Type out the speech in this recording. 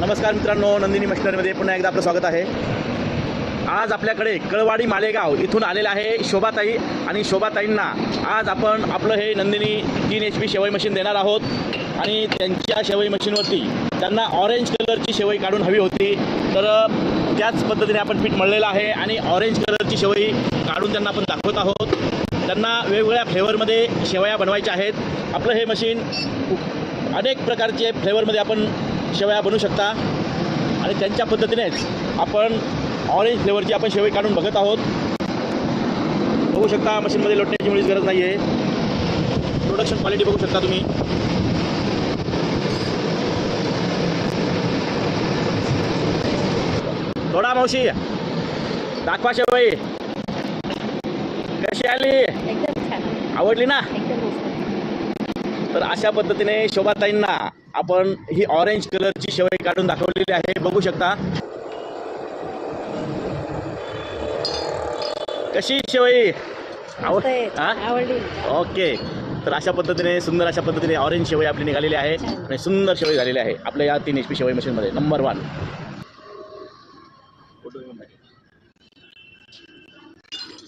नमस्कार मित्रांनो नंदिनी मशिनरीमध्ये पुन्हा एकदा आपलं स्वागत आहे. आज आपल्याकडे कळवाडी मालेगाव इथून आलेलं आहे शोभाताई आणि शोभाताईंना आज आपण आपलं हे नंदिनी तीन एच पी शेवई मशीन देणार आहोत. आणि त्यांच्या शेवई मशीनवरती त्यांना ऑरेंज कलरची शेवई काढून हवी होती. तर त्याच पद्धतीने आपण पीठ मळलेलं आहे आणि ऑरेंज कलरची शेवई काढून त्यांना आपण दाखवत आहोत. त्यांना वेगवेगळ्या फ्लेवरमध्ये शेवया बनवायच्या आहेत. आपलं हे मशीन अनेक प्रकारचे फ्लेवरमध्ये आपण शेवया बनवू शकता. आणि त्यांच्या पद्धतीनेच आपण ऑरेंज फ्लेवरची आपण शेवई काढून बघत आहोत. बघू शकता मशीनमध्ये लोटण्याची मुळीच गरज नाही आहे प्रोडक्शन क्वालिटी बघू शकता तुम्ही. थोडा मावशी दाखवा शेवई. कशी आली? आवडली ना? तर अशा पद्धतीने शोभाताईंना आपण ही ऑरेंज कलरची शेवई काढून दाखवलेली आहे. बघू शकता. कशी शेवई? आवड. हा? आवडली. ओके. तर अशा पद्धतीने सुंदर अशा पद्धतीने ऑरेंज शेवई आपली निघालेली आहे. आणि सुंदर शेवई झालेली आहे. आपल्या या तीन एच पी शेवई मशीनमध्ये नंबर वन